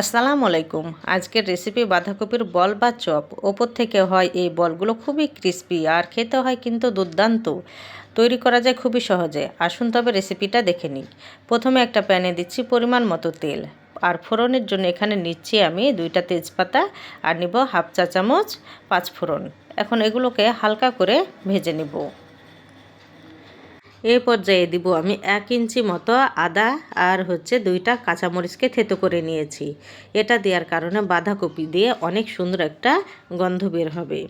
আসসালামু আলাইকুম আজকের রেসিপি বাঁধাকপির বল বা চপ। ওপর থেকে হয় এই বলগুলো খুবই ক্রিস্পি আর খেতে হয় কিন্তু দুর্দান্ত। তৈরি করা যায় খুবই সহজে। আসুন তবে রেসিপিটা দেখে নিই। প্রথমে একটা প্যানে দিচ্ছি পরিমাণ মতো তেল। আর ফোড়নের জন্য এখানে নিচ্ছি আমি দুইটা তেজপাতা আর নিব হাফ চা চামচ পাঁচ ফোড়ন। এখন এগুলোকে হালকা করে ভেজে নেব। এই পর্যায়ে দিব আমি এক ইঞ্চি মতো আদা আর হচ্ছে দুইটা কাঁচামরিচকে থেতো করে নিয়েছি। এটা দেওয়ার কারণে বাঁধাকপি দিয়ে অনেক সুন্দর একটা গন্ধ বের হবে।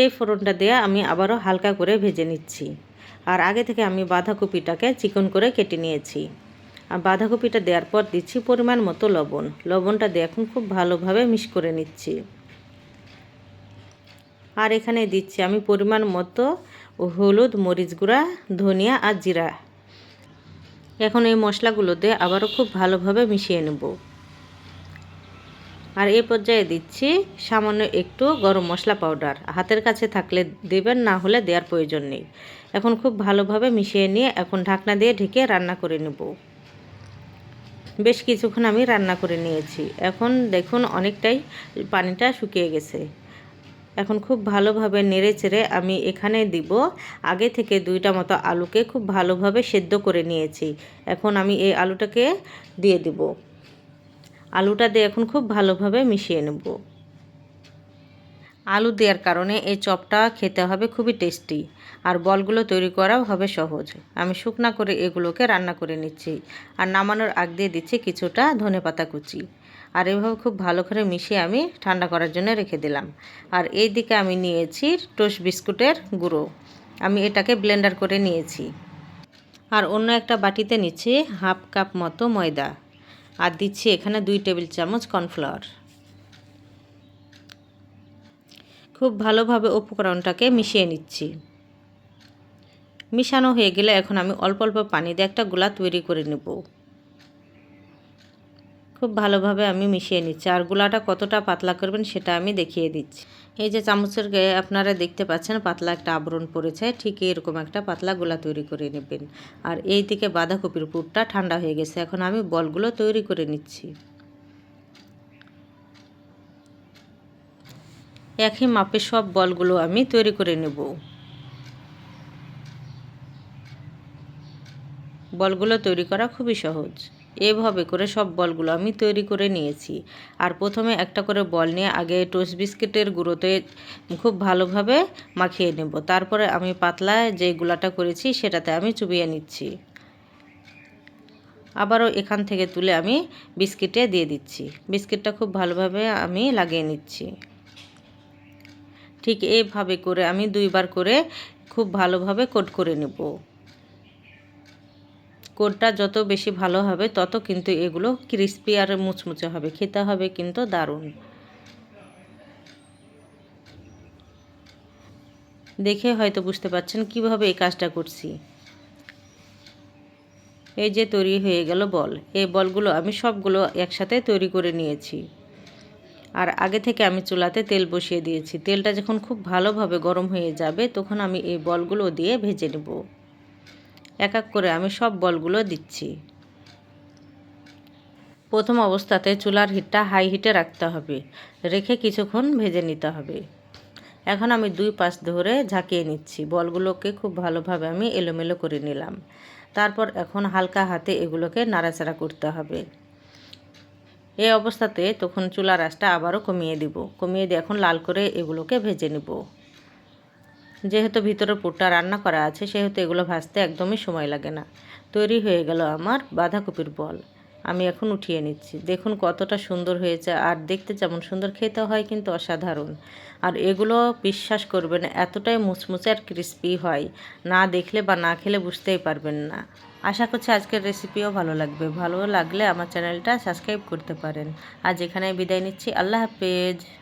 এই ফোড়নটা দিয়ে আমি আবারও হালকা করে ভেজে নিচ্ছি। আর আগে থেকে আমি বাঁধাকপিটাকে চিকন করে কেটে নিয়েছি। আর বাঁধাকপিটা দেওয়ার পর দিচ্ছি পরিমাণ মতো লবণ। লবণটা দিয়ে এখন খুব ভালোভাবে মিক্স করে নিচ্ছি। আর এখানে দিচ্ছি আমি পরিমাণ মতো হলুদ, মরিচ গুঁড়া, ধনিয়া আর জিরা। এখন এই মশলাগুলোতে আবারও খুব ভালোভাবে মিশিয়ে নেব। আর এই পর্যায়ে দিচ্ছি সামান্য একটু গরম মশলা পাউডার। হাতের কাছে থাকলে দেবেন, না হলে দেওয়ার প্রয়োজন নেই। এখন খুব ভালোভাবে মিশিয়ে নিয়ে এখন ঢাকনা দিয়ে ঢেকে রান্না করে নেব। বেশ কিছুক্ষণ আমি রান্না করে নিয়েছি। এখন দেখুন, অনেকটাই পানিটা শুকিয়ে গেছে। এখন খুব ভালোভাবে নেড়ে চেড়ে আমি এখানে দিব। আগে থেকে দুইটা মতো আলুকে খুব ভালোভাবে সেদ্ধ করে নিয়েছি। এখন আমি এই আলুটাকে দিয়ে দিব। আলুটা দিয়ে এখন খুব ভালোভাবে মিশিয়ে নেব। আলু দেওয়ার কারণে এই চপটা খেতে হবে খুবই টেস্টি। আর বলগুলো তৈরি করাও হবে সহজ। আমি শুকনা করে এগুলোকে রান্না করে নিচ্ছি। আর নামানোর আগ দিয়ে দিচ্ছি কিছুটা ধনে পাতা কুচি। আর এভাবে খুব ভালো করে মিশিয়ে আমি ঠান্ডা করার জন্য রেখে দিলাম। আর এই দিকে আমি নিয়েছি টোস্ট বিস্কুটের গুঁড়ো। আমি এটাকে ব্লেন্ডার করে নিয়েছি। আর অন্য একটা বাটিতে নিচ্ছি হাফ কাপ মতো ময়দা। আর দিচ্ছি এখানে দুই টেবিল চামচ কর্নফ্লাওয়ার। খুব ভালোভাবে উপকরণটাকে মিশিয়ে নিচ্ছি। মিশানো হয়ে গেলে এখন আমি অল্প অল্প পানি দিয়ে একটা গোলা তৈরি করে নেব। খুব ভালোভাবে আমি মিশিয়ে নিচ্ছি। আর গোলাটা কতটা পাতলা করবেন সেটা আমি দেখিয়ে দিচ্ছি। এই যে চামচের গায়ে আপনারা দেখতে পাচ্ছেন পাতলা একটা আবরণ পড়েছে, ঠিক এরকম একটা পাতলা গোলা তৈরি করে নেবেন। আর এই দিকে বাঁধাকপির পুরটা ঠান্ডা হয়ে গেছে, এখন আমি বলগুলো তৈরি করে নিচ্ছি। একই মাপে সব বলগুলো আমি তৈরি করে নেব। বলগুলো তৈরি করা খুবই সহজ। এভাবে করে সব বলগুলো আমি তৈরি করে নিয়েছি। আর প্রথমে একটা করে বল নিয়ে আগে টোস্ট বিস্কিটের গুঁড়োতে খুব ভালোভাবে মাখিয়ে নেব। তারপরে আমি পাতলা যে গুলাটা করেছি সেটাতে আমি চুবিয়ে নিচ্ছি। আবারও এখান থেকে তুলে আমি বিস্কিটে দিয়ে দিচ্ছি। বিস্কিটটা খুব ভালোভাবে আমি লাগিয়ে নিচ্ছি। ঠিক এইভাবে করে আমি দুইবার করে খুব ভালোভাবে কোট করে নেব। কোটটা যত বেশি ভালো হবে, তত কিন্তু এগুলো ক্রিস্পি আর মুচমুচে হবে। খেতে হবে কিন্তু দারুণ। দেখে হয়তো বুঝতে পারছেন কীভাবে এই কাজটা করছি। এই যে তৈরি হয়ে গেল বল। এই বলগুলো আমি সবগুলো একসাথে তৈরি করে নিয়েছি। আর আগে থেকে আমি চুলাতে তেল বসিয়ে দিয়েছি। তেলটা যখন খুব ভালোভাবে গরম হয়ে যাবে, তখন আমি এই বলগুলো দিয়ে ভেজে নেব। এক এক করে আমি সব বলগুলো দিচ্ছি। প্রথম অবস্থাতে চুলার হিটটা হাই হিটে রাখতে হবে, রেখে কিছুক্ষণ ভেজে নিতে হবে। এখন আমি দুই পাশ ধরে ঝাঁকিয়ে নিচ্ছি, বলগুলোকে খুব ভালোভাবে আমি এলোমেলো করে নিলাম। তারপর এখন হালকা হাতে এগুলোকে নাড়াচাড়া করতে হবে। এই অবস্থাতে তখন চুলার আঁচটা আবারও কমিয়ে দিব, কমিয়ে দিয়ে এখন লাল করে এগুলোকে ভেজে নেব। যেহেতু ভিতরে পুরটা রান্না করা আছে, সেহেতু এগুলো ভাজতে একদমই সময় লাগে না। তৈরি হয়ে গেল আমার বাঁধাকপির বল। আমি এখন উঠিয়ে নিচ্ছি। দেখুন কতটা সুন্দর হয়েছে, আর দেখতে যেমন সুন্দর খেতে হয় কিন্তু অসাধারণ। আর এগুলো বিশ্বাস করবেন, এতটাই মুচমুচে আর ক্রিস্পি হয়। না দেখলে বা না খেলে বুঝতেই পারবেন না। আশা করছি আজকের রেসিপিও ভালো লাগবে। ভালো লাগলে আমার চ্যানেলটা সাবস্ক্রাইব করতে পারেন। আজ এখানে বিদায় নিচ্ছি। আল্লাহ হাফেজ।